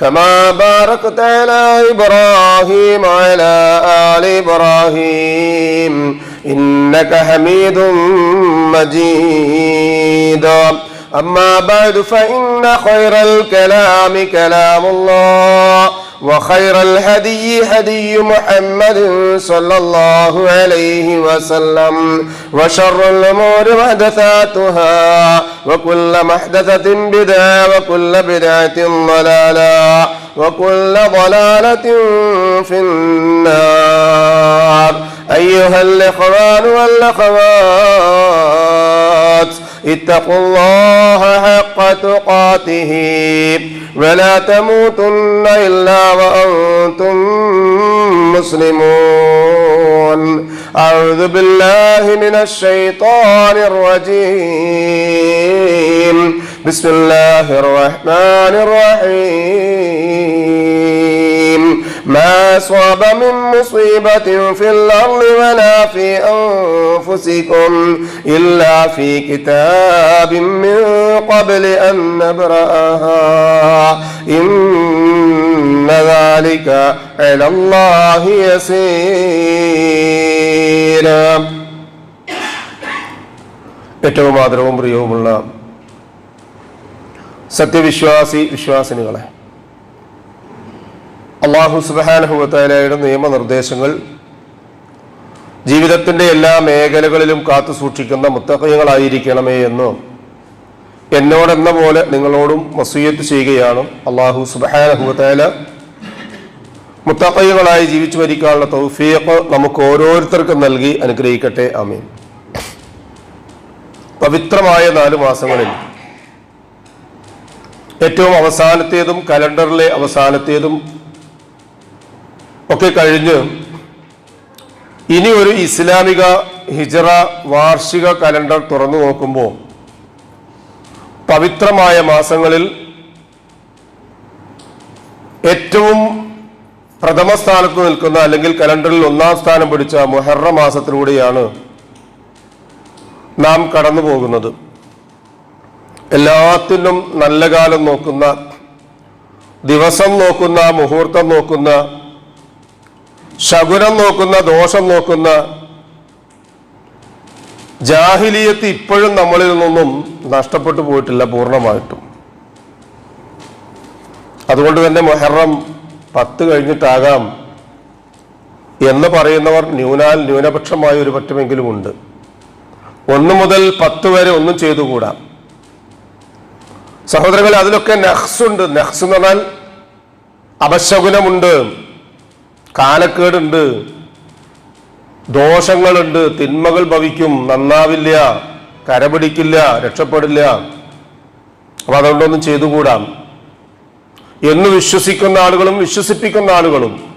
كما باركت على إبراهيم وعلى آل إبراهيم إنك حميد مجيد. أما بعد فإن خير الكلام كلام الله وخير الهدي هدي محمد صلى الله عليه وسلم وشر الأمور محدثاتها وكل محدثة بدعة وكل بدعة ضلالة وكل ضلالة في النار. أيها الإخوان والأخوات اتقوا الله حق تقاته ولا تموتن إلا وأنتم مسلمون. أعوذ بالله من الشيطان الرجيم. بسم الله الرحمن الرحيم. ما أصاب من مصيبة في الأرض ولا في أنفسكم إلا في كتاب من قبل أن نبرأها إن ذلك على الله يسير ഏറ്റവും ആദരവും പ്രിയവുമുള്ള സത്യവിശ്വാസി വിശ്വാസിനികളെ അള്ളാഹു സുബാനുഭവത്തായാലയുടെ നിയമനിർദ്ദേശങ്ങൾ ജീവിതത്തിന്റെ എല്ലാ മേഖലകളിലും കാത്തു സൂക്ഷിക്കുന്ന മുത്തക്കയങ്ങളായിരിക്കണമേ എന്ന് എന്നോടെന്ന പോലെ നിങ്ങളോടും വസൂയത്ത് ചെയ്യുകയാണ് അള്ളാഹു സുബാനുഭവത്തായാല മുത്തക്കയങ്ങളായി ജീവിച്ചു മരിക്കാനുള്ള തൗഫീഖ് നമുക്ക് ഓരോരുത്തർക്കും നൽകി അനുഗ്രഹിക്കട്ടെ. അമീൻ പവിത്രമായ നാല് മാസങ്ങളിൽ ഏറ്റവും അവസാനത്തേതും കലണ്ടറിലെ അവസാനത്തേതും ഒക്കെ കഴിഞ്ഞ് ഇനി ഒരു ഇസ്ലാമിക ഹിജറ വാർഷിക കലണ്ടർ തുറന്നു നോക്കുമ്പോൾ പവിത്രമായ മാസങ്ങളിൽ ഏറ്റവും പ്രഥമ സ്ഥാനത്ത് നിൽക്കുന്ന അല്ലെങ്കിൽ കലണ്ടറിൽ ഒന്നാം സ്ഥാനം പിടിച്ച മുഹറ മാസത്തിലൂടെയാണ് നാം കടന്നു പോകുന്നത്. എല്ലാത്തിനും നല്ല കാലം നോക്കുന്ന ദിവസം നോക്കുന്ന മുഹൂർത്തം നോക്കുന്ന ശകുനം നോക്കുന്ന ദോഷം നോക്കുന്ന ജാഹിലിയത്ത് ഇപ്പോഴും നമ്മളിൽ നിന്നും നഷ്ടപ്പെട്ടു പോയിട്ടില്ല പൂർണമായിട്ടും. അതുകൊണ്ട് തന്നെ മൊഹറം പത്ത് കഴിഞ്ഞിട്ടാകാം എന്ന് പറയുന്നവർ ന്യൂനാൽ ന്യൂനപക്ഷമായ ഒരു പറ്റുമെങ്കിലും ഉണ്ട്. ഒന്ന് മുതൽ പത്ത് വരെ ഒന്നും ചെയ്തുകൂടാ. സഹോദരങ്ങൾ അതിലൊക്കെ നഹ്സുണ്ട് നഹ്സ് എന്ന് പറഞ്ഞാൽ അപശകുനമുണ്ട്. കാലക്കേടുണ്ട്. ദോഷങ്ങളുണ്ട്. തിന്മകൾ ഭവിക്കും. നന്നാവില്ല. കരപിടിക്കില്ല. രക്ഷപ്പെടില്ല. അപ്പൊ അതുകൊണ്ടൊന്നും ചെയ്തുകൂടാം. എന്ന് വിശ്വസിക്കുന്ന ആളുകളും വിശ്വസിപ്പിക്കുന്ന ആളുകളും.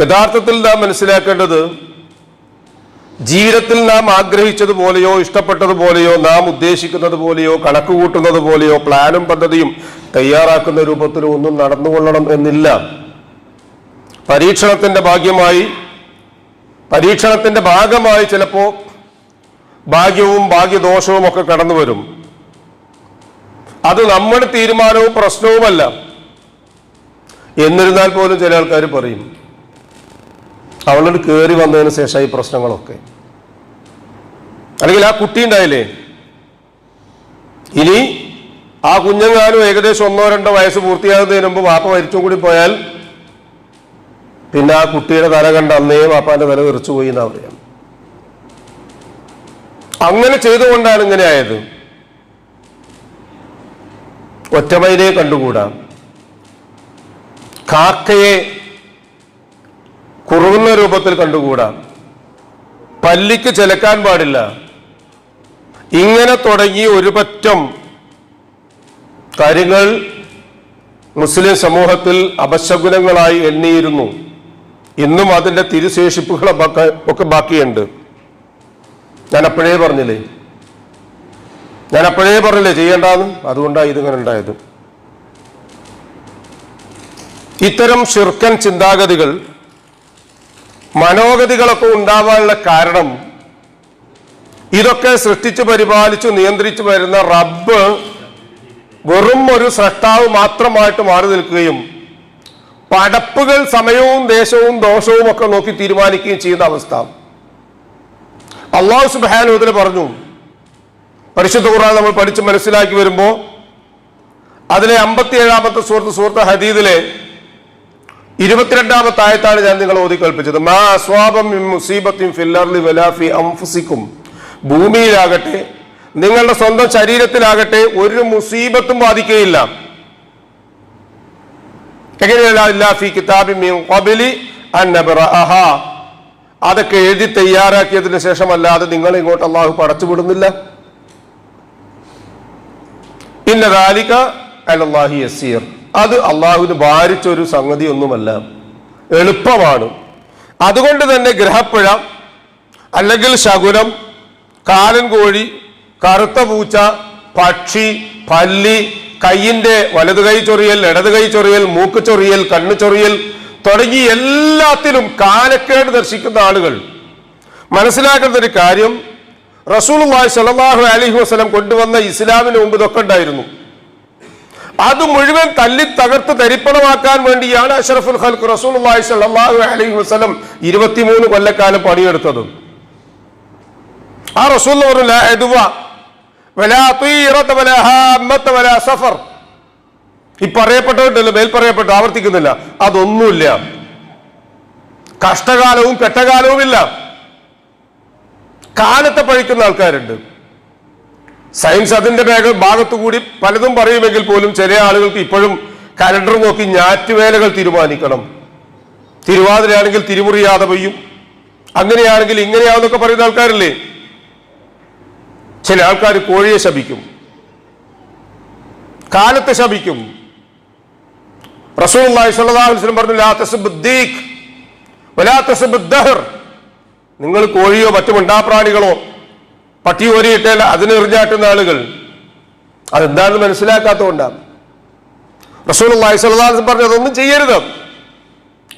യഥാർത്ഥത്തിൽ നാം മനസ്സിലാക്കേണ്ടത് ജീവിതത്തിൽ നാം ആഗ്രഹിച്ചതുപോലെയോ ഇഷ്ടപ്പെട്ടതുപോലെയോ നാം ഉദ്ദേശിക്കുന്നത് പോലെയോ കണക്ക് കൂട്ടുന്നത് പോലെയോ പ്ലാനും പദ്ധതിയും തയ്യാറാക്കുന്ന രൂപത്തിലോ ഒന്നും നടന്നുകൊള്ളണം എന്നില്ല. പരീക്ഷണത്തിന്റെ ഭാഗ്യമായി പരീക്ഷണത്തിന്റെ ഭാഗമായി ചിലപ്പോ ഭാഗ്യവും ഭാഗ്യദോഷവും ഒക്കെ കടന്നു വരും. അത് നമ്മുടെ തീരുമാനവും പ്രശ്നവുമല്ല. എന്നിരുന്നാൽ പോലും ചില ആൾക്കാർ പറയും അവളോട് കയറി വന്നതിന് ശേഷം ഈ പ്രശ്നങ്ങളൊക്കെ. അല്ലെങ്കിൽ ആ കുട്ടി ഉണ്ടായില്ലേ? ഇനി ആ കുഞ്ഞങ്ങാനും ഏകദേശം ഒന്നോ രണ്ടോ വയസ്സ് പൂർത്തിയാകുന്നതിന് മുമ്പ് വാപ്പ മരിച്ചും കൂടി പോയാൽ പിന്നെ ആ കുട്ടിയുടെ തല കണ്ട അന്നേ വാപ്പാന്റെ തല തെറിച്ചു പോയി എന്നാ പറയാം? അങ്ങനെ ചെയ്തുകൊണ്ടാണ് ഇങ്ങനെ ആയത് ഒറ്റമൈനെ കണ്ടുകൂടാ. കാക്കയെ കുറുകുന്ന രൂപത്തിൽ കണ്ടുകൂടാ. പല്ലിക്ക് ചെലക്കാൻ പാടില്ല. ഇങ്ങനെ തുടങ്ങി ഒരു പറ്റം കാര്യങ്ങൾ മുസ്ലിം സമൂഹത്തിൽ അപശകുനങ്ങളായി എണ്ണിയിരുന്നു. ഇന്നും അതിന്റെ തിരുശേഷിപ്പുകളെ ഒക്കെ ബാക്കിയുണ്ട്. ഞാൻ അപ്പോഴേ പറഞ്ഞില്ലേ? ഞാൻ അപ്പോഴേ പറഞ്ഞില്ലേ ചെയ്യേണ്ടെന്ന് അതുകൊണ്ടാണ് ഇതിങ്ങനെ ഉണ്ടായത്. ഇത്തരം ശിർക്കൻ ചിന്താഗതികൾ മനോഗതികളൊക്കെ ഉണ്ടാവാനുള്ള കാരണം ഇതൊക്കെ സൃഷ്ടിച്ചു പരിപാലിച്ചു നിയന്ത്രിച്ചു വരുന്ന റബ്ബ് വെറും ഒരു സൃഷ്ടാവ് മാത്രമായിട്ട് മാറി നിൽക്കുകയും പടപ്പുകൾ സമയവും ദേശവും ദോഷവും ഒക്കെ നോക്കി തീരുമാനിക്കുകയും ചെയ്യുന്ന അവസ്ഥ. അള്ളാഹു സുബാനുദിന് പറഞ്ഞു. പരിശുദ്ധ ഖുർആൻ നമ്മൾ പഠിച്ച് മനസ്സിലാക്കി വരുമ്പോൾ അതിലെ അമ്പത്തി ഏഴാമത്തെ സുഹൃത്ത് സുഹൃത്ത് ഹദീദിലെ ഇരുപത്തിരണ്ടാമത്തെ ആയത്താണ് ഞാൻ നിങ്ങൾ ഓതി കൽപ്പിച്ചത് മാ അൻഫുസിക്കും. ഭൂമിയിലാകട്ടെ നിങ്ങളുടെ സ്വന്തം ശരീരത്തിലാകട്ടെ ഒരു മുസീബത്തും ബാധിക്കുകയില്ല. അതൊക്കെ എഴുതി തയ്യാറാക്കിയതിന് ശേഷമല്ലാതെ നിങ്ങൾ ഇങ്ങോട്ട് അള്ളാഹു പടച്ചു വിടുന്നില്ല. പിന്നെ ദാലിക അലല്ലാഹി യസീർ. അത് അള്ളാഹുവിന് ഭാരിച്ചൊരു സംഗതി ഒന്നുമല്ല എളുപ്പമാണ്. അതുകൊണ്ട് തന്നെ ഗ്രഹപ്പുഴ അല്ലെങ്കിൽ ശകുനം കാലൻ കോഴി കറുത്ത പൂച്ച പക്ഷി പല്ലി കയ്യിന്റെ വലതു കൈ ചൊറിയൽ ഇടത് കൈ ചൊറിയൽ മൂക്ക് ചൊറിയൽ കണ്ണു ചൊറിയൽ തുടങ്ങി എല്ലാത്തിലും കാലക്കേട് ദർശിക്കുന്ന ആളുകൾ. മനസ്സിലാക്കേണ്ട ഒരു കാര്യം റസൂളുമായി സലാഹു അലഹി വസ്ലം കൊണ്ടുവന്ന ഇസ്ലാമിന് മുമ്പ് ഇതൊക്കെ ഉണ്ടായിരുന്നു. അത് മുഴുവൻ തല്ലി തകർത്ത് തരിപ്പണമാക്കാൻ വേണ്ടിയാണ് അഷറഫുൽ ഖൽക്ക് റസൂലുള്ളാഹി സ്വല്ലല്ലാഹു അലഹി വസ്ലം ഇരുപത്തിമൂന്ന് കൊല്ലക്കാലം പണിയെടുത്തത്. ആ റസൂൽ പറഞ്ഞു സഫർ. ഈ പറയപ്പെട്ടവരുണ്ടല്ലോ മേൽ ആവർത്തിക്കുന്നില്ല. അതൊന്നുമില്ല. കഷ്ടകാലവും പെട്ടകാലവും ഇല്ല കാലത്തെ പഴിക്കുന്ന ആൾക്കാരുണ്ട്. സയൻസ് അതിന്റെ ഭാഗത്തു കൂടി പലതും പറയുമെങ്കിൽ പോലും ചില ആളുകൾക്ക് ഇപ്പോഴും കലണ്ടർ നോക്കി ഞാറ്റുവേലകൾ തീരുമാനിക്കണം. തിരുവാതിരയാണെങ്കിൽ തിരുമുറിയാതെ പെയ്യും. അങ്ങനെയാണെങ്കിൽ ഇങ്ങനെയാണെന്നൊക്കെ പറയുന്ന ആൾക്കാരില്ലേ? ചില ആൾക്കാർ കോഴിയെ ശപിക്കും. കാലത്തെ ശപിക്കും. റസൂൽ പറഞ്ഞു "ലാ വലാ നിങ്ങൾ കോഴിയോ മറ്റു മിണ്ടാപ്രാണികളോ പട്ടി ഓരിയിട്ടല്ല അതിന് എറിഞ്ഞാട്ടുന്ന ആളുകൾ. അതെന്താണെന്ന് മനസ്സിലാക്കാത്തതുകൊണ്ടാണ്. റസൂൽ അള്ളാഹിസ്വല്ലാസ്ലം പറഞ്ഞു അതൊന്നും ചെയ്യരുത്.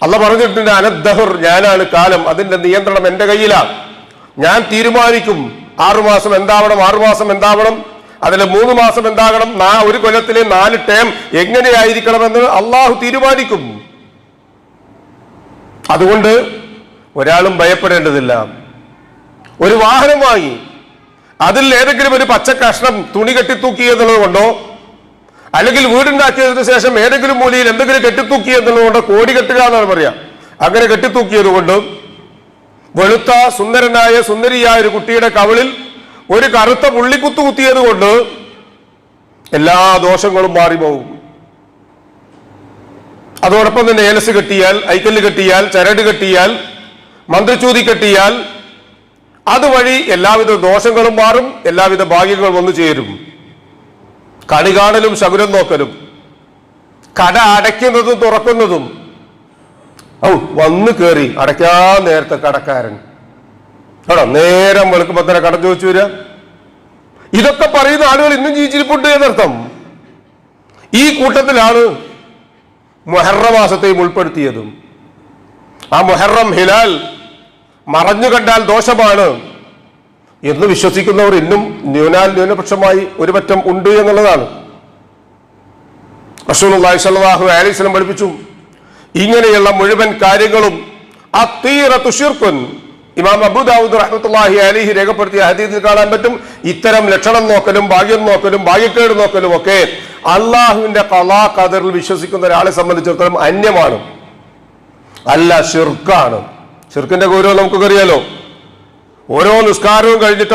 അല്ല പറഞ്ഞിട്ടുണ്ട് അനദ്ദഹർ ഞാനാണ് കാലം അതിന്റെ നിയന്ത്രണം എന്റെ കയ്യിലാണ് ഞാൻ തീരുമാനിക്കും. ആറുമാസം എന്താവണം ആറുമാസം എന്താവണം അതിൽ മൂന്ന് മാസം എന്താകണം നാ ഒരു കൊല്ലത്തിലെ നാല് ടേം എങ്ങനെയായിരിക്കണമെന്ന് അള്ളാഹു തീരുമാനിക്കും. അതുകൊണ്ട് ഒരാളും ഭയപ്പെടേണ്ടതില്ല. ഒരു വാഹനം വാങ്ങി അതിൽ ഏതെങ്കിലും ഒരു പച്ച കഷ്ണം തുണി കെട്ടിത്തൂക്കി എന്നുള്ളത് കൊണ്ടോ അല്ലെങ്കിൽ വീടുണ്ടാക്കിയതിന് ശേഷം ഏതെങ്കിലും മൂലയിൽ എന്തെങ്കിലും കെട്ടിത്തൂക്കി എന്നുള്ളത് കൊണ്ടോ കോടി കെട്ടുക എന്നാണ് പറയാ. അങ്ങനെ കെട്ടിത്തൂക്കിയത് കൊണ്ട് വെളുത്ത സുന്ദരനായ സുന്ദരിയായ ഒരു കുട്ടിയുടെ കവളിൽ ഒരു കറുത്ത പുള്ളിക്കുത്ത് കുത്തിയത് കൊണ്ട് എല്ലാ ദോഷങ്ങളും മാറിപ്പോകും അതോടൊപ്പം തന്നെ ഏലസ് കെട്ടിയാൽ ഐക്കല്ല് കെട്ടിയാൽ ചരട് കെട്ടിയാൽ മന്ത്രിച്ചൂതി കെട്ടിയാൽ അതുവഴി എല്ലാവിധ ദോഷങ്ങളും മാറും എല്ലാവിധ ഭാഗ്യങ്ങളും വന്നു ചേരും. കണി കാണലും ശകുനം നോക്കലും. കട അടയ്ക്കുന്നതും തുറക്കുന്നതും ഔ വന്ന് കേറി. അടയ്ക്കാൻ നേരത്തെ കടക്കാരൻ. കേട്ടോ നേരം വെളുക്കുമ്പോ തന്നെ കടം ചോദിച്ചു വരിക ഇതൊക്കെ പറയുന്ന ആളുകൾ ഇന്നും ജീവിച്ചിരിപ്പുണ്ട് എന്നർത്ഥം. ഈ കൂട്ടത്തിലാണ് മൊഹറമാസത്തെയും ഉൾപ്പെടുത്തിയതും. ആ മൊഹറം ഹിലാൽ മറഞ്ഞു കണ്ടാൽ ദോഷമാണ് എന്ന് വിശ്വസിക്കുന്നവർ ഇന്നും ന്യൂനാൽ ന്യൂനപക്ഷമായി ഒരു പറ്റം ഉണ്ട് എന്നുള്ളതാണ്. അലൈഹി വസല്ലം പഠിപ്പിച്ചു. ഇങ്ങനെയുള്ള മുഴുവൻ കാര്യങ്ങളും ഇമാം അബൂദാവൂദ് റഹ്മത്തുള്ളാഹി അലിഹി രേഖപ്പെടുത്തിയ ഹദീസിൽ കാണാൻ പറ്റും. ഇത്തരം ലക്ഷണം നോക്കലും ഭാഗ്യം നോക്കലും ഭാഗ്യക്കേട് നോക്കലും ഒക്കെ അള്ളാഹുവിന്റെ കലാ കദറിൽ വിശ്വസിക്കുന്ന ഒരാളെ സംബന്ധിച്ചിടത്തോളം അന്യമാണ്. അല്ല ഷിർക്കാണ് ഷിർക്കിന്റെ ഗൗരവം നമുക്കൊക്കെ അറിയാലോ? ഓരോ നിസ്കാരവും കഴിഞ്ഞിട്ട്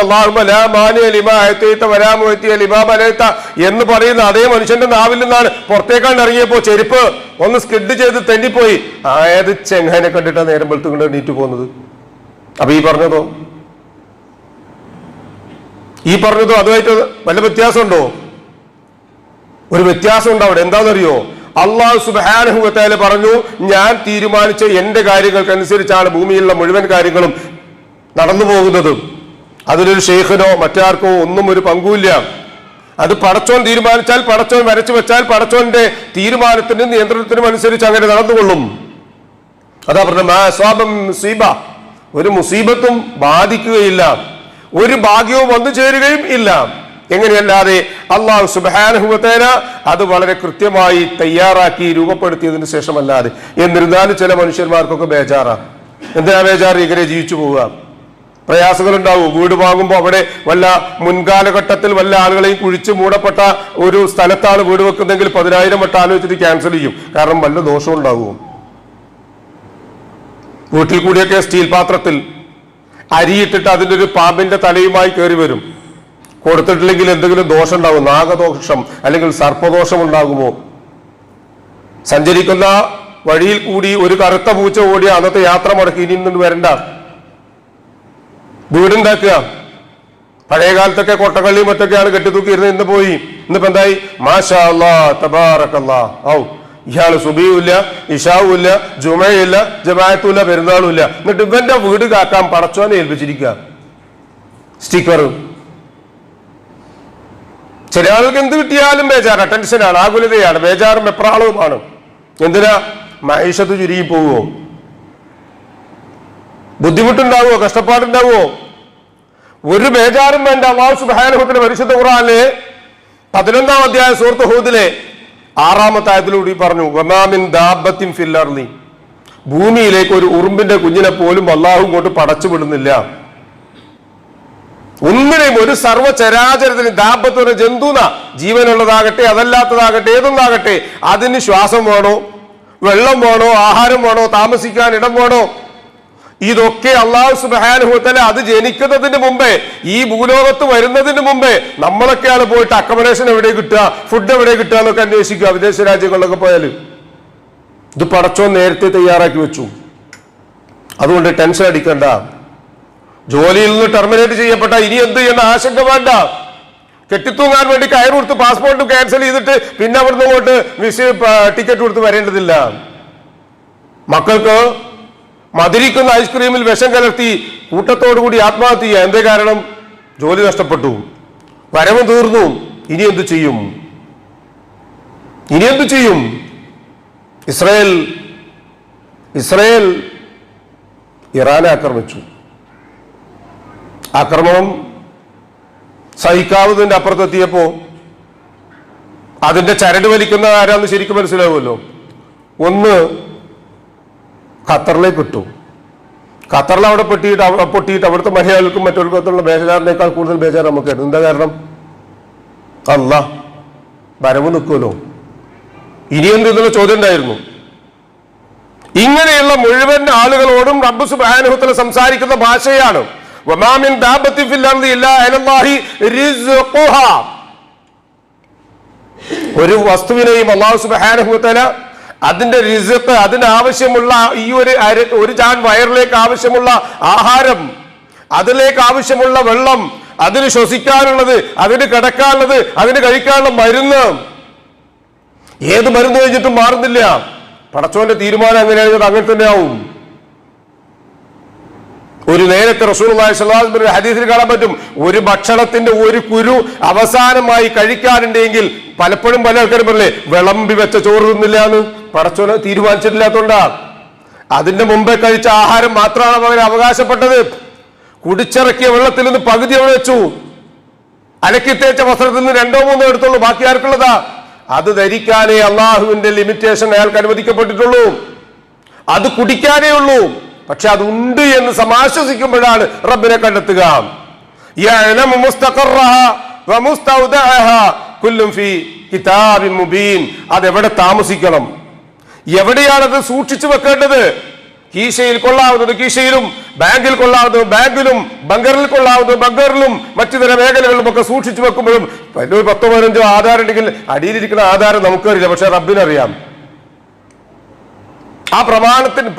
ബലയത്ത എന്ന് പറയുന്ന അതേ മനുഷ്യന്റെ നാവിൽ നിന്നാണ് പുറത്തേക്കാണ്ട് ഇറങ്ങിയപ്പോ ചെരുപ്പ് ഒന്ന് സ്കിഡ് ചെയ്ത് തെന്നിപ്പോയി. ആയത് ചെങ്ങാനെ കണ്ടിട്ടാ നേരം വെളുത്തുകൊണ്ട് എണീറ്റ് പോകുന്നത്? അപ്പൊ ഈ പറഞ്ഞതോ? ഈ പറഞ്ഞതോ? അതുമായിട്ട് വല്ല വ്യത്യാസമുണ്ടോ? ഒരു വ്യത്യാസം ഉണ്ട് അവിടെ. എന്താണെന്നറിയോ? അള്ളാഹു സുബാനഹുവത്തേല പറഞ്ഞു ഞാൻ തീരുമാനിച്ച എന്റെ കാര്യങ്ങൾക്കനുസരിച്ചാണ് ഭൂമിയിലുള്ള മുഴുവൻ കാര്യങ്ങളും നടന്നു പോകുന്നതും അതിലൊരു ഷെയ്ഖിനോ മറ്റാർക്കോ ഒന്നും ഒരു പങ്കുമില്ല. അത് പടച്ചോൻ തീരുമാനിച്ചാൽ പടച്ചോൻ വരച്ചു വെച്ചാൽ പടച്ചോന്റെ തീരുമാനത്തിനും നിയന്ത്രണത്തിനും അനുസരിച്ച് അങ്ങനെ നടന്നുകൊള്ളും. അതാ പറഞ്ഞ മുസീബ. ഒരു മുസീബത്തും ബാധിക്കുകയില്ല. ഒരു ഭാഗ്യവും വന്നു ചേരുകയും ഇല്ല. എങ്ങനെയല്ലാതെ അള്ളാഹു സുബാനുഭവത്തേന അത് വളരെ കൃത്യമായി തയ്യാറാക്കി രൂപപ്പെടുത്തിയതിന് ശേഷമല്ലാതെ. എന്നിരുന്നാലും ചില മനുഷ്യന്മാർക്കൊക്കെ ബേജാറാ. എന്തിനാ ബേജാറ്? ഇങ്ങനെ ജീവിച്ചു പോവുക. പ്രയാസങ്ങൾ ഉണ്ടാവും വീട് വാങ്ങുമ്പോൾ അവിടെ വല്ല മുൻകാലഘട്ടത്തിൽ വല്ല ആളുകളെയും കുഴിച്ച് മൂടപ്പെട്ട ഒരു സ്ഥലത്താണ് വീട് വെക്കുന്നതെങ്കിൽ പതിനായിരം വട്ടം ആലോചിച്ചിട്ട് ക്യാൻസൽ ചെയ്യും. കാരണം വല്ല ദോഷവും ഉണ്ടാവും വീട്ടിൽ കൂടിയൊക്കെ സ്റ്റീൽ പാത്രത്തിൽ അരിയിട്ടിട്ട് അതിന്റെ ഒരു പാമ്പിന്റെ തലയുമായി കയറി വരും. കൊടുത്തിട്ടില്ലെങ്കിൽ എന്തെങ്കിലും ദോഷം ഉണ്ടാകും നാഗദോഷം അല്ലെങ്കിൽ സർപ്പദോഷം ഉണ്ടാകുമോ? സഞ്ചരിക്കുന്ന വഴിയിൽ കൂടി ഒരു കറുത്ത പൂച്ച ഓടി അന്നത്തെ യാത്ര മുടക്കി ഇനി വരണ്ട. വീടുണ്ടാക്കുക. പഴയ കാലത്തൊക്കെ കൊട്ടക്കള്ളിയും മറ്റൊക്കെയാണ് കെട്ടിത്തൂക്കി ഇരുന്ന് ഇന്ന് പോയി. ഇന്നിപ്പോ എന്തായി? മാഷാ അല്ലാ തബാറക്കല്ലാ. ഔ ഇയാൾ സുബിയുമില്ല ഇഷാവുമില്ല ജുമയില്ല ജമായത്തുമില്ല പെരുന്നാളുമില്ല എന്നിട്ട് ഇവന്റെ വീട് കാക്കാൻ പടച്ചോനെ ഏൽപ്പിച്ചിരിക്കുക. സ്റ്റിക്കർ ചില ആൾക്ക് എന്ത് കിട്ടിയാലും ബേജാറ. ടെൻഷനാണ് ആകുലതയാണ് ബേജാറും എപ്രാളവുമാണ് എന്തിനാ? മഹേഷത്ത് ചുരുങ്ങി പോവുമോ ബുദ്ധിമുട്ടുണ്ടാവുമോ കഷ്ടപ്പാടുണ്ടാവുമോ ഒരു ബേജാറും വേണ്ട. അള്ളാഹു സുബാനുഭവത്തിന്റെ പരിശുദ്ധ ഖുറാനിലെ പതിനൊന്നാം അധ്യായ സുഹൃത്ത് ഹൂദിലെ ആറാമത്തെ ആയത്തിലൂടെ പറഞ്ഞു വമാമിൻ ദാബത്തിൻ ഫില്ലർലി ഭൂമിയിലേക്ക് ഒരു ഉറുമ്പിന്റെ കുഞ്ഞിനെ പോലും അള്ളാഹു ഇങ്ങോട്ട് പടച്ചു വിടുന്നില്ല. ഒന്നിനെയും ഒരു സർവചരാചരത്തിന് ഒരു ജന്തുന. ജീവനുള്ളതാകട്ടെ അതല്ലാത്തതാകട്ടെ ഏതൊന്നാകട്ടെ അതിന് ശ്വാസം വേണോ? വെള്ളം വേണോ? ആഹാരം വേണോ? താമസിക്കാൻ ഇടം വേണോ? ഇതൊക്കെ അള്ളാഹു സുബാനുഭവത്തല അത് ജനിക്കുന്നതിന് മുമ്പേ ഈ ഭൂലോകത്ത് വരുന്നതിന് മുമ്പേ നമ്മളൊക്കെയാണ് പോയിട്ട് അക്കോമഡേഷൻ എവിടെ കിട്ടുക ഫുഡ് എവിടെ കിട്ടുക എന്നൊക്കെ അന്വേഷിക്കുക വിദേശ രാജ്യങ്ങളിലൊക്കെ പോയാൽ ഇത് പടച്ചോ നേരത്തെ തയ്യാറാക്കി വെച്ചു. അതുകൊണ്ട് ടെൻഷൻ അടിക്കണ്ട. ജോലിയിൽ നിന്ന് ടെർമിനേറ്റ് ചെയ്യപ്പെട്ട ഇനി എന്ത് ചെയ്യുന്ന ആശങ്ക വേണ്ട. കെട്ടിത്തൂങ്ങാൻ വേണ്ടി കയർ കൊടുത്ത് പാസ്പോർട്ട് ക്യാൻസൽ ചെയ്തിട്ട് പിന്നെ അവിടുന്ന് ഇങ്ങോട്ട് വിസ ടിക്കറ്റ് കൊടുത്ത് വരേണ്ടതില്ല. മക്കൾക്ക് മധുരിക്കുന്ന ഐസ്ക്രീമിൽ വിഷം കലർത്തി കൂട്ടത്തോടു കൂടി ആത്മഹത്യ ചെയ്യുക എന്തേ കാരണം? ജോലി നഷ്ടപ്പെട്ടു. വരവ് തീർന്നു. ഇനി എന്തു ചെയ്യും? ഇനി എന്തു ചെയ്യും? ഇസ്രയേൽ ഇസ്രയേൽ ഇറാനെ ആക്രമിച്ചു. ആക്രമണം സഹിക്കാവുന്നതിന്റെ അപ്പുറത്തെത്തിയപ്പോ അതിന്റെ ചരട് വലിക്കുന്ന ആരാന്ന് ശരിക്കും മനസ്സിലാവുമല്ലോ? ഒന്ന് ഖത്തറിലേക്ക് ഇട്ടു ഖത്തറിൽ അവിടെ പൊട്ടിയിട്ട് പൊട്ടിയിട്ട് അവിടുത്തെ മലയാളികൾക്കും മറ്റൊരുക്കത്തുള്ള ബേജാറിനേക്കാൾ കൂടുതൽ ബേജാർ നമുക്കായിരുന്നു. എന്താ കാരണം? അല്ല വരവ് നിൽക്കുമല്ലോ ഇനി എന്ത് എന്നുള്ള ചോദ്യം ഉണ്ടായിരുന്നു. ഇങ്ങനെയുള്ള മുഴുവൻ ആളുകളോടും റബ്ബ് സുബാനുഹത്തിൽ സംസാരിക്കുന്ന ഭാഷയാണ്. ഒരു വസ്തുവിനെയും അള്ളാഹു സുബ്ഹാനഹുത്തല അതിന്റെ റിസത്ത് അതിന് ആവശ്യമുള്ള ഈ ഒരു ഒരു ചാൻ വയറിലേക്ക് ആവശ്യമുള്ള ആഹാരം അതിലേക്ക് ആവശ്യമുള്ള വെള്ളം അതിന് ശ്വസിക്കാനുള്ളത് അതിന് കിടക്കാനുള്ളത് അതിന് കഴിക്കാനുള്ള മരുന്ന്. ഏത് മരുന്ന് കഴിഞ്ഞിട്ടും മാറുന്നില്ല. പടച്ചോന്റെ തീരുമാനം എങ്ങനെയാണെങ്കിൽ അങ്ങനെ തന്നെ ആവും ഒരു നേരത്തെ റസൂൽ ഹദീസിൽ കാണാൻ പറ്റും ഒരു ഭക്ഷണത്തിന്റെ ഒരു കുരു അവസാനമായി കഴിക്കാനുണ്ടെങ്കിൽ പലപ്പോഴും പല ആൾക്കാരും പറഞ്ഞേ വിളമ്പി വെച്ച ചോറ് തിന്നില്ല എന്ന്. പടച്ചോനെ തീരുമാനിച്ചിട്ടില്ലാത്തോണ്ടാ. അതിന്റെ മുമ്പേ കഴിച്ച ആഹാരം മാത്രമാണ് അവർ അവകാശപ്പെട്ടത്. കുടിച്ചിറക്കിയ വെള്ളത്തിൽ നിന്ന് പകുതി അവൾ വെച്ചു. അലക്കി തേച്ച വസ്ത്രത്തിൽ നിന്ന് രണ്ടോ മൂന്നോ എടുത്തുള്ളൂ. ബാക്കി ആർക്കുള്ളതാ? അത് ധരിക്കാനേ അള്ളാഹുവിന്റെ ലിമിറ്റേഷൻ അയാൾക്ക് അനുവദിക്കപ്പെട്ടിട്ടുള്ളൂ. അത് കുടിക്കാനേ ഉള്ളൂ. പക്ഷെ അതുണ്ട് എന്ന് സമാശ്വസിക്കുമ്പോഴാണ് റബ്ബിനെ കണ്ടെത്തുക. അതെവിടെ താമസിക്കണം? എവിടെയാണത് സൂക്ഷിച്ചു വെക്കേണ്ടത്? കീശയിൽ കൊള്ളാവുന്നത് കീശയിലും ബാങ്കിൽ കൊള്ളാവുന്നത് ബാങ്കിലും ബങ്കറിൽ കൊള്ളാവുന്നത് ബങ്കറിലും മറ്റു തര മേഖലകളിലും ഒക്കെ സൂക്ഷിച്ചു വെക്കുമ്പോഴും പത്തോ പതിനഞ്ചോ ആധാരം ഉണ്ടെങ്കിൽ അടിയിലിരിക്കുന്ന ആധാരം നമുക്കറിയില്ല പക്ഷെ റബ്ബിനറിയാം. ആ പ്രമാണത്തിന്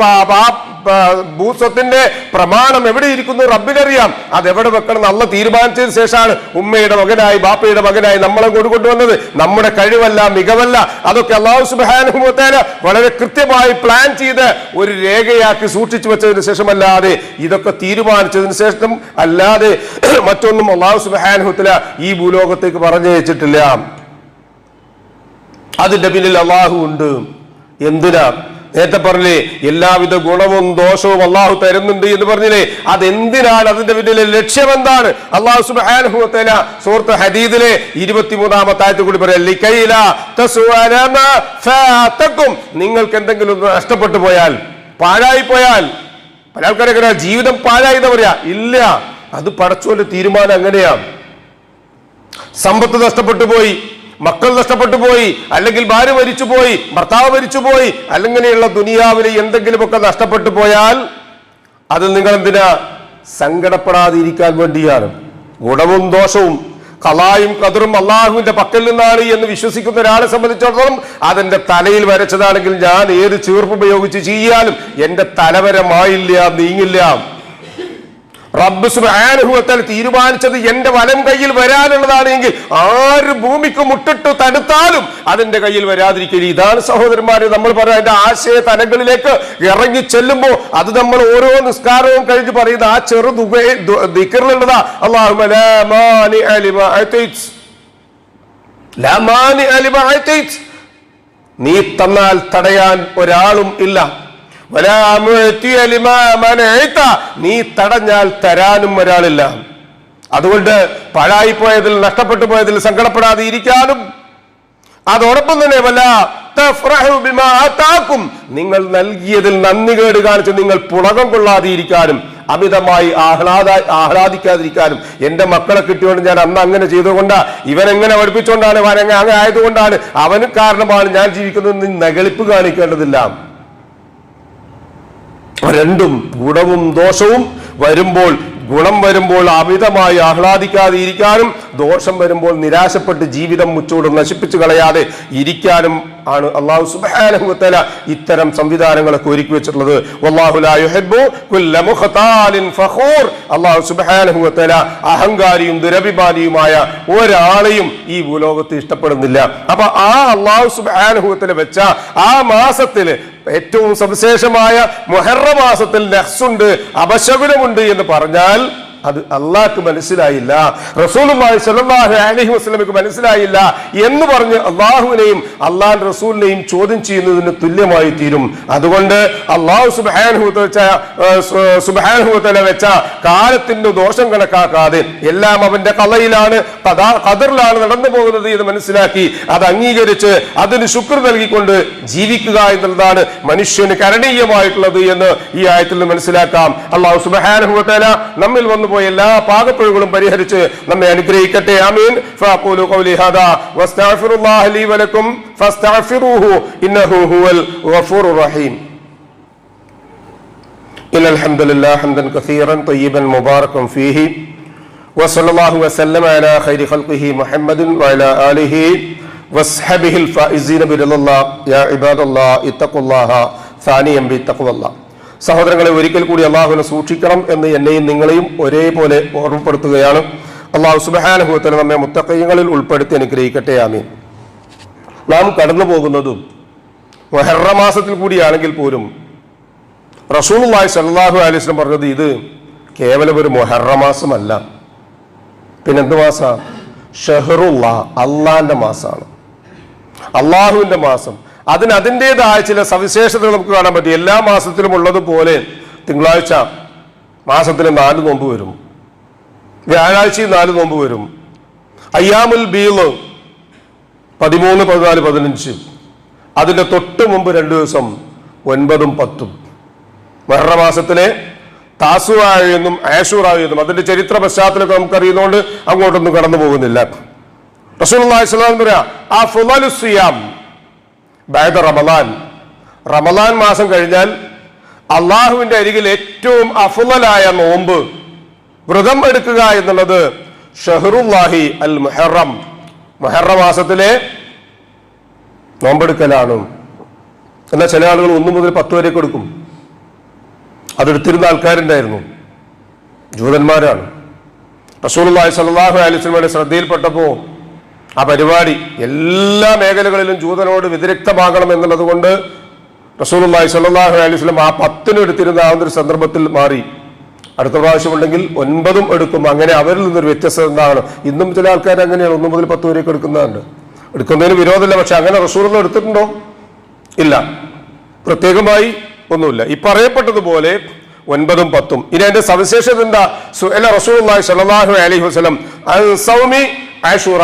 ഭൂസ്വത്തിന്റെ പ്രമാണം എവിടെ ഇരിക്കുന്നു റബ്ബിനറിയാം. അത് എവിടെ വെക്കണം നല്ല തീരുമാനിച്ചതിന് ശേഷമാണ് ഉമ്മയുടെ മകനായി ബാപ്പയുടെ മകനായി നമ്മളെ കൊണ്ട് കൊണ്ടുവന്നത്. നമ്മുടെ കഴിവല്ല മികവല്ല അതൊക്കെ അള്ളാഹു സുബാനുഭവത്തേന് വളരെ കൃത്യമായി പ്ലാൻ ചെയ്ത് ഒരു രേഖയാക്കി സൂക്ഷിച്ചു വെച്ചതിന് ശേഷമല്ലാതെ ഇതൊക്കെ തീരുമാനിച്ചതിന് ശേഷം അല്ലാതെ മറ്റൊന്നും അള്ളാഹു സുബാനുഭവത്തില ഈ ഭൂലോകത്തേക്ക് പറഞ്ഞു വെച്ചിട്ടില്ല അതിന്റെ പിന്നിൽ അള്ളാഹു ഉണ്ട്. എന്തിനാ? നേരത്തെ പറഞ്ഞില്ലേ എല്ലാവിധ ഗുണവും ദോഷവും അള്ളാഹു തരുന്നുണ്ട് എന്ന് പറഞ്ഞില്ലേ? അതെന്തിനാണ് അതിന്റെ പിന്നിലെ ലക്ഷ്യം എന്താണ്? അള്ളാഹു സുഹൃത്ത് ഹദീദിലെ ഇരുപത്തിമൂന്നാമത്തെ ആയത്തിൽ കൂടി പറയാം. നിങ്ങൾക്ക് എന്തെങ്കിലും നഷ്ടപ്പെട്ടു പോയാൽ പാഴായി പോയാൽ പല ആൾക്കാരൊക്കെ ജീവിതം പാഴായി എന്ന് പറയാ ഇല്ല. അത് പടച്ചോന്റെ തീരുമാനം അങ്ങനെയാണ് സമ്പത്ത് നഷ്ടപ്പെട്ടു പോയി. മക്കൾ നഷ്ടപ്പെട്ടു പോയി അല്ലെങ്കിൽ ഭാര്യ മരിച്ചു പോയി ഭർത്താവ് മരിച്ചു പോയി അല്ലെങ്കിലുള്ള ദുനിയാവിലെ എന്തെങ്കിലുമൊക്കെ നഷ്ടപ്പെട്ടു പോയാൽ അത് നിങ്ങൾ എന്തിനാ സങ്കടപ്പെടാതിരിക്കാൻ വേണ്ടിയാണ്. ഗുണവും ദോഷവും കലായും കതിറും അള്ളാഹുവിന്റെ പക്കൽ നിന്നാണ് എന്ന് വിശ്വസിക്കുന്ന ഒരാളെ സംബന്ധിച്ചിടത്തോളം അതെന്റെ തലയിൽ വരച്ചതാണെങ്കിൽ ഞാൻ ഏത് ചീർപ്പ് ഉപയോഗിച്ച് ചെയ്യാനും എന്റെ തലവരമായില്ല നീങ്ങില്ല. റബ്ബ് സുബാനുഭവത്താൽ തീരുമാനിച്ചത് എന്റെ വലം കയ്യിൽ വരാനുള്ളതാണ് എങ്കിൽ ആര് ഭൂമിക്ക് മുട്ടിട്ട് തടുത്താലും അതിന്റെ കയ്യിൽ വരാതിരിക്കില്ല ഇതാണ് സഹോദരന്മാരെ നമ്മൾ പറയാം അതിന്റെ ആശയ തലങ്ങളിലേക്ക് ഇറങ്ങി ചെല്ലുമ്പോൾ അത് നമ്മൾ ഓരോ നിസ്കാരവും കഴിഞ്ഞ് പറയുന്ന ആ ചെറു ദിക്കറിലുള്ളതാ അള്ളാഹു നീ തന്നാൽ തടയാൻ ഒരാളും ഇല്ല. നീ തടഞ്ഞാൽ തരാനും ഒരാളില്ല. അതുകൊണ്ട് പാഴായിപ്പോയതിൽ നഷ്ടപ്പെട്ടു പോയതിൽ സങ്കടപ്പെടാതെ ഇരിക്കാനും. അതോടൊപ്പം തന്നെ വല്ല ും. നിങ്ങൾ നൽകിയതിൽ നന്ദി കേട് കാണിച്ച് നിങ്ങൾ പുളകം കൊള്ളാതെ ഇരിക്കാനും അമിതമായി ആഹ്ലാദ ആഹ്ലാദിക്കാതിരിക്കാനും. എന്റെ മക്കളെ കിട്ടിയോണ്ട് ഞാൻ അന്ന് അങ്ങനെ ചെയ്തുകൊണ്ട് ഇവനെങ്ങനെ പഠിപ്പിച്ചുകൊണ്ടാണ് അവൻ അങ്ങനെ ആയതുകൊണ്ടാണ് അവന് കാരണമാണ് ഞാൻ ജീവിക്കുന്നത് നകളിപ്പ് കാണിക്കേണ്ടതില്ല. രണ്ടും ഗുണവും ദോഷവും വരുമ്പോൾ ഗുണം വരുമ്പോൾ അമിതമായി ആഹ്ലാദിക്കാതെ ഇരിക്കാനും ദോഷം വരുമ്പോൾ നിരാശപ്പെട്ട് ജീവിതം മുച്ചോട് നശിപ്പിച്ചു കളയാതെ ഇരിക്കാനും ആണ് അള്ളാഹു സുബാനഹുത്തല ഇത്തരം സംവിധാനങ്ങളൊക്കെ ഒരുക്കി വെച്ചിട്ടുള്ളത്. അള്ളാഹു സുബാനഹുത്തല അഹങ്കാരിയും ദുരഭിമാനിയുമായ ഒരാളെയും ഈ ഭൂലോകത്ത് ഇഷ്ടപ്പെടുന്നില്ല. അപ്പൊ ആ അള്ളാഹു സുബാനഹുത്തല വെച്ച ആ മാസത്തിൽ ഏറ്റവും സവിശേഷമായ മൊഹറ മാസത്തിൽ നെഹ്സുണ്ട് അപശകുനമുണ്ട് എന്ന് പറഞ്ഞാൽ അത് അള്ളാഹ്ക്ക് മനസ്സിലായില്ല. റസൂലുള്ളാഹി സ്വല്ലല്ലാഹു അലൈഹി വസ്ലമിക്ക് മനസ്സിലായില്ല എന്ന് പറഞ്ഞ് അള്ളാഹുവിനെയും അള്ളാഹ് റസൂലിനെയും ചോദ്യം ചെയ്യുന്നതിന് തുല്യമായി തീരും. അതുകൊണ്ട് അള്ളാഹു സുബ്ഹാനഹു തആല വെച്ച കാലത്തിന്റെ ദോഷം കണക്കാക്കാതെ എല്ലാം അവന്റെ കലയിലാണ് കതറിലാണ് നടന്നു പോകുന്നത് എന്ന് മനസ്സിലാക്കി അത് അംഗീകരിച്ച് അതിന് ശുക്ർ നൽകിക്കൊണ്ട് ജീവിക്കുക എന്നുള്ളതാണ് മനുഷ്യന് കരണീയമായിട്ടുള്ളത് എന്ന് ഈ ആയത്തിൽ മനസ്സിലാക്കാം. അള്ളാഹു സുബ്ഹാനഹു നമ്മിൽ നമ്മിൽ വന്നുപോയ എല്ലാ പാകപ്പിഴകളും പരിഹരിച്ച് നമ്മെ അനുഗ്രഹിക്കട്ടെ ആമീൻ ഫഅഖൂലു ഖൗലി ഹാദാ വസ്തഗ്ഫിറുല്ലാഹ ലീ വലക്കും ഫസ്തഗ്ഫിറൂഹു ഇന്നഹു ഹുവൽ ഗഫൂറുർ റഹീം إن الحمد لله حمدا كثيرا طيبا مباركا فيه وصلى الله وسلم على خير خلقه محمد وعلى آله وصحبه الفائزين برضا الله يا عباد الله اتقوا الله ثانيا بتقوى الله സഹോദരങ്ങളെ ഒരിക്കൽ കൂടി അള്ളാഹുവിനെ സൂക്ഷിക്കണം എന്ന് എന്നെയും നിങ്ങളെയും ഒരേപോലെ ഓർമ്മപ്പെടുത്തുകയാണ്. അള്ളാഹു സുബഹാനുഭവത്തിന് നമ്മെ മുത്തക്കയ്യങ്ങളിൽ ഉൾപ്പെടുത്തി അനുഗ്രഹിക്കട്ടെ ആമീൻ. നാം കടന്നു പോകുന്നതും മൊഹറ മാസത്തിൽ കൂടിയാണെങ്കിൽ പോലും റസൂലുള്ളാഹി സല്ലാഹു അലൈഹി വസല്ലം പറഞ്ഞത് ഇത് കേവലം ഒരു മൊഹറ മാസമല്ല. പിന്നെന്ത് മാസമാണ് ഷെഹറുള്ള അള്ളാന്റെ മാസമാണ് അള്ളാഹുവിന്റെ മാസം. അതിന് അതിന്റെതായ ചില സവിശേഷതകൾ നമുക്ക് കാണാൻ പറ്റും. എല്ലാ മാസത്തിലും ഉള്ളതുപോലെ തിങ്കളാഴ്ച മാസത്തിൽ നാല് നോമ്പ് വരും. വ്യാഴാഴ്ചയും നാല് നോമ്പ് വരും. അയ്യാമുൽ ബീൾ പതിമൂന്ന് പതിനാല് പതിനഞ്ച്. അതിന്റെ തൊട്ട് മുമ്പ് രണ്ട് ദിവസം ഒൻപതും പത്തും. മഹറമാസത്തിലെ താസുവായ എന്നും ആഷൂറായ എന്നും അതിന്റെ ചരിത്ര പശ്ചാത്തലമൊക്കെ നമുക്കറിയുന്നതുകൊണ്ട് അങ്ങോട്ടൊന്നും കടന്നു പോകുന്നില്ല റസൂൽ പറയാ ആ ഫുലു സിയാം. ബാദ റമലാൻ റമലാൻ മാസം കഴിഞ്ഞാൽ അള്ളാഹുവിന്റെ അരികിൽ ഏറ്റവും അഫുലായ നോമ്പ് വ്രതം എടുക്കുക എന്നുള്ളത് ഷഹറുല്ലാഹി അൽ മെഹറം മെഹറ മാസത്തിലെ നോമ്പെടുക്കലാണ്. എന്നാൽ ചില ആളുകൾ ഒന്നു മുതൽ പത്ത് വരെ കൊടുക്കും അതെടുത്തിരുന്ന ആൾക്കാരുണ്ടായിരുന്നു. ജൂതന്മാരാണ്. റസൂലുള്ളാഹി സ്വല്ലല്ലാഹു അലൈഹി വസല്ലമയുടെ ശ്രദ്ധയിൽപ്പെട്ടപ്പോൾ ആ പരിപാടി എല്ലാ മേഖലകളിലും ജൂതനോട് വ്യതിരക്തമാകണം എന്നുള്ളത് കൊണ്ട് റസൂലുള്ളാഹി സ്വല്ലല്ലാഹു അലൈഹി വസല്ലം ആ പത്തിനും എടുത്തിരുന്ന ആ ഒരു സന്ദർഭത്തിൽ മാറി. അടുത്ത പ്രാവശ്യം ഉണ്ടെങ്കിൽ ഒൻപതും എടുക്കും. അങ്ങനെ അവരിൽ നിന്നൊരു വ്യത്യസ്തത ഉണ്ടാകണം. ഇന്നും ചില ആൾക്കാർ അങ്ങനെയാണ്. ഒന്ന് മുതൽ പത്ത് വരെയൊക്കെ എടുക്കുന്നതുണ്ട് എടുക്കുന്നതിന് വിരോധമില്ല. പക്ഷെ അങ്ങനെ റസൂലുള്ള എടുത്തിട്ടുണ്ടോ? ഇല്ല. പ്രത്യേകമായി ഒന്നുമില്ല. ഈ പറയപ്പെട്ടതുപോലെ ഒൻപതും പത്തും. ഇനി അതിന്റെ സവിശേഷത എന്താ? സുഅല റസൂലുള്ളാഹി സ്വല്ലല്ലാഹു അലൈഹി വസല്ലം. അൻ സൗമി ആഷുറ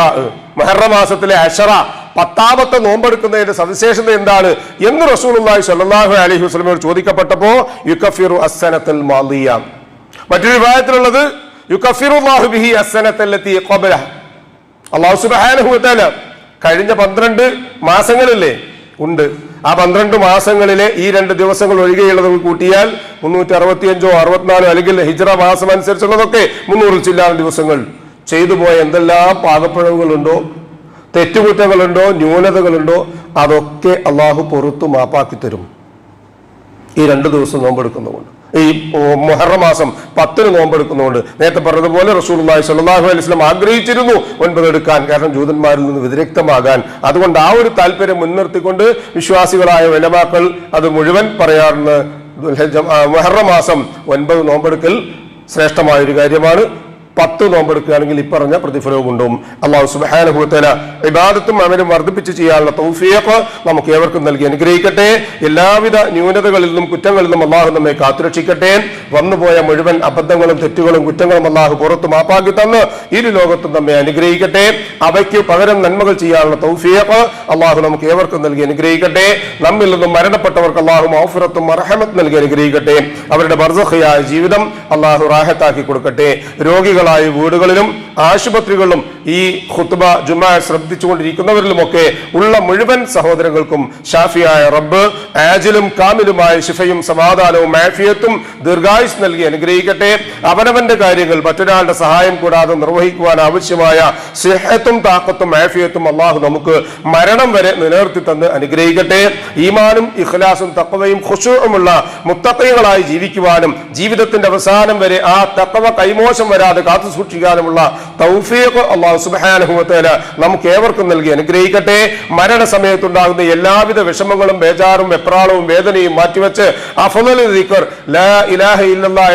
മുഹറം മാസത്തിലെ അഷറ പത്താമത്തെ നോമ്പെടുക്കുന്നതിന്റെ സവിശേഷത എന്താണ് എന്ന് റസൂലുള്ളാഹി സല്ലാഹു അലഹി വസല്ലമയോട് ചോദിക്കപ്പെട്ടപ്പോ യുക്കഫിറു അസനത്തിൽ മാലിയ മറ്റൊരു വിഭാഗത്തിലുള്ളത് യുക്കഫിറുല്ലാഹു ബിഹി അസ്സനത്തല്ലത്തി ഖബലഹ. അള്ളാഹു സുബ്ഹാനഹു വതആല കഴിഞ്ഞ പന്ത്രണ്ട് മാസങ്ങളില്ലേ ഉണ്ട്. ആ പന്ത്രണ്ട് മാസങ്ങളിലെ ഈ രണ്ട് ദിവസങ്ങൾ ഒഴികെയുള്ളത് കൂട്ടിയാൽ മുന്നൂറ്റി അറുപത്തിയഞ്ചോ അറുപത്തിനാലോ അല്ലെങ്കിൽ ഹിജ്റ മാസം അനുസരിച്ചുള്ളതൊക്കെ മുന്നൂറിൽ ചില്ലാറ് ദിവസങ്ങൾ. ചെയ്തു പോയ എന്തെല്ലാം പാകപ്പിഴവുകളുണ്ടോ തെറ്റുകുറ്റങ്ങളുണ്ടോ ന്യൂനതകളുണ്ടോ അതൊക്കെ അള്ളാഹു പുറത്തു മാപ്പാക്കി തരും. ഈ രണ്ട് ദിവസം നോമ്പെടുക്കുന്നതുകൊണ്ട്. ഈ മൊഹറ മാസം പത്തിന് നോമ്പെടുക്കുന്നതുകൊണ്ട്. നേരത്തെ പറഞ്ഞതുപോലെ റസൂലുള്ളാഹി സ്വല്ലല്ലാഹു അലൈഹി വസല്ലം ആഗ്രഹിച്ചിരുന്നു ഒൻപത് എടുക്കാൻ കാരണം ജൂതന്മാരിൽ നിന്ന് വ്യതിരക്തമാകാൻ. അതുകൊണ്ട് ആ ഒരു താല്പര്യം മുൻനിർത്തിക്കൊണ്ട് വിശ്വാസികളായ വലമാക്കൾ അത് മുഴുവൻ പറയാറുണ്ട്. മൊഹറ മാസം ഒൻപത് നോമ്പെടുക്കൽ ശ്രേഷ്ഠമായ ഒരു കാര്യമാണ്. പത്ത് നോമ്പെടുക്കുകയാണെങ്കിൽ പറഞ്ഞ പ്രതിഫലവും ഉണ്ടാവും അള്ളാഹു സുബാനുഭവത്തേന ഇബാദത്തും അമലും വർദ്ധിപ്പിച്ച് ചെയ്യാനുള്ള തൗഫീഖ് നമുക്ക് ഏവർക്കും നൽകി അനുഗ്രഹിക്കട്ടെ. എല്ലാവിധ ന്യൂനതകളിൽ നിന്നും കുറ്റങ്ങളിൽ നിന്നും അള്ളാഹു നമ്മെ കാത്തുരക്ഷിക്കട്ടെ. വന്നുപോയ മുഴുവൻ അബദ്ധങ്ങളും തെറ്റുകളും കുറ്റങ്ങളും അള്ളാഹു പുറത്തു മാപ്പാക്കി തന്ന് ഇരു ലോകത്തും നമ്മെ അനുഗ്രഹിക്കട്ടെ. അവയ്ക്ക് പകരം നന്മകൾ ചെയ്യാനുള്ള തൗഫീഖ് അള്ളാഹു നമുക്ക് ഏവർക്കും നൽകി അനുഗ്രഹിക്കട്ടെ. നമ്മിൽ നിന്നും മരണപ്പെട്ടവർക്ക് അള്ളാഹു മൗഫിറത്തും അർഹമത്ത് നൽകി അനുഗ്രഹിക്കട്ടെ. അവരുടെ ബർസഹയായ ജീവിതം അള്ളാഹു റാഹത്താക്കി കൊടുക്കട്ടെ. രോഗികളായ വീടുകളിലും ആശുപത്രികളിലും ഈ ഖുത്ബ ജുമാ ശ്രദ്ധിച്ചുകൊണ്ടിരിക്കുന്നവരിലുമൊക്കെ ഉള്ള മുഴുവൻ സഹോദരങ്ങൾക്കും ഷാഫിയായ റബ്ബ് ആജിലും കാമിലുമായ ശിഫയും സമാധാനവും ആഫിയത്തും ദീർഘായുസ് നൽകി അനുഗ്രഹിക്കട്ടെ. അവനവന്റെ കാര്യങ്ങൾ മറ്റൊരാളുടെ സഹായം കൂടാതെ നിർവഹിക്കുവാൻ ആവശ്യമായ സിഹത്തും താക്കത്തും ആഫിയത്തും അള്ളാഹു നമുക്ക് മരണം വരെ നിലനിർത്തി തന്ന് അനുഗ്രഹിക്കട്ടെ. ഈമാനും ഇഖ്ലാസും തക്കവയും ഖുശൂഉമുള്ള മുത്തക്കൈകളായി ജീവിക്കുവാനും ജീവിതത്തിന്റെ അവസാനം വരെ ആ തക്കവ കൈമോശം വരാതെ കാത്തു സൂക്ഷിക്കാനുമുള്ള തൗഫീഖ് അള്ളാഹു സുബ്ഹാനഹു വതആല നമുക്ക് ഏവർക്കും നൽകി അനുഗ്രഹിക്കട്ടെ. മരണസമയത്തുണ്ടാകുന്ന എല്ലാവിധ വിഷമങ്ങളും ബേജാറും വെപ്രാളവും വേദനയും മാറ്റിവെച്ച് ലാ ഇലാഹ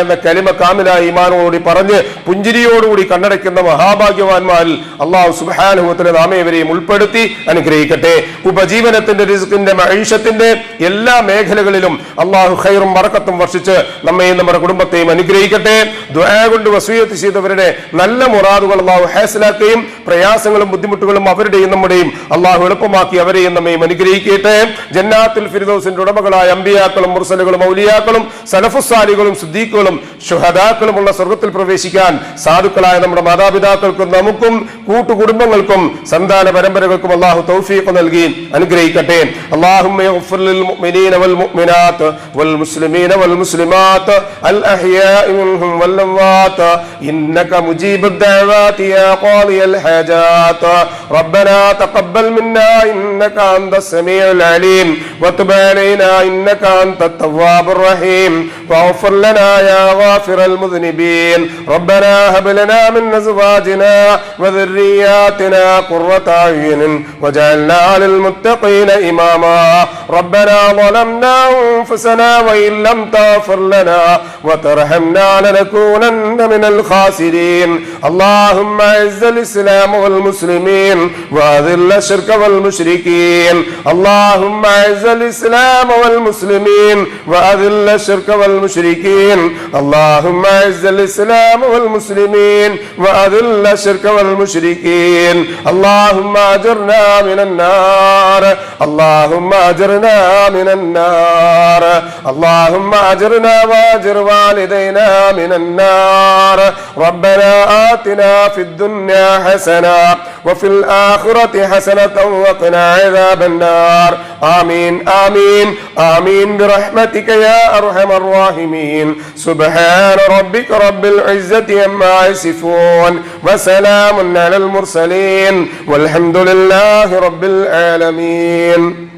എന്ന കലിമ കാമിലായ ഈമാനോടുകൂടി പറഞ്ഞ് പുഞ്ചിരിയോടുകൂടി കണ്ണടയ്ക്കുന്ന മഹാഭാഗ്യവാന്മാരിൽ അള്ളാഹു സുബ്ഹാനഹു നാമേവരെയും ഉൾപ്പെടുത്തി അനുഗ്രഹിക്കട്ടെ. ഉപജീവനത്തിന്റെ റിസ്കിന്റെ മഹീഷത്തിന്റെ എല്ലാ മേഖലകളിലും അള്ളാഹു ഖൈറും മറക്കത്തും വർഷിച്ച് നമ്മയും നമ്മുടെ കുടുംബത്തെയും അനുഗ്രഹിക്കട്ടെ. ദുആ കൊണ്ട് വസൂയത്ത് ചെയ്തവരുടെ നല്ല മുറാദുകൾ അള്ളാഹു ഹാസിലാക്കുകയും പ്രയാസങ്ങളും ബുദ്ധിമുട്ടുകളും അവരുടെയും നമ്മുടെയും അള്ളാഹു എളുപ്പമാക്കി അവരെയും നമ്മയും അനുഗ്രഹിക്കട്ടെ ജന്നാത്തുൽ ഫിർദൗസിന്റെ ഉടമകളായ അമ്പിയാക്കളും മുർസലുകളും ഔലിയാക്കളും സലഫുസാലികളും സുദ്ദീഖുകളും ഷുഹദാക്കളുമുള്ള സ്വർഗത്തിൽ പ്രവേശിക്കാൻ സാധുക്കളായ നമ്മുടെ മാതാപിതാക്കൾക്കും നമുക്കും കൂട്ടുകുടുംബങ്ങൾക്കും സന്താന പരമ്പരകൾക്കും അള്ളാഹു തൗഫീഖ് നൽകി അനുഗ്രഹിക്കട്ടെ اللهم اغفر للمؤمنين والمؤمنات والمسلمين والمسلمات الأحياء منهم والأموات إنك مجيب الدعوات يا قاضي الحاجات ربنا تقبل منا إنك أنت السميع العليم وتب علينا إنك أنت التواب الرحيم واغفر لنا يا غافر المذنبين ربنا هب لنا من أزواجنا وذرياتنا قرة أعين واجعلنا للمتقين إماما ربنا ظلمنا أنفسنا وإن لم تغفر لنا وترحمنا لنكونن من الخاسرين اللهم أعز الإسلام والمسلمين وأذل الشرك والمشركين. اللهم أعز الإسلام والمسلمين وأذل الشرك والمشركين. اللهم أعز الإسلام والمسلمين وأذل الشرك والمشركين. اللهم أجرنا من النار. اللهم أجرنا من النار. اللهم أجرنا وأجر والدينا من النار. ربنا آتنا في الدنيا حسنة وفي الآخرة حسنة وقنا عذاب النار. آمين آمين آمين برحمتك يا أرحم الراحمين. سبحان ربك رب العزة عما يصفون وسلام على المرسلين والحمد لله رب العالمين.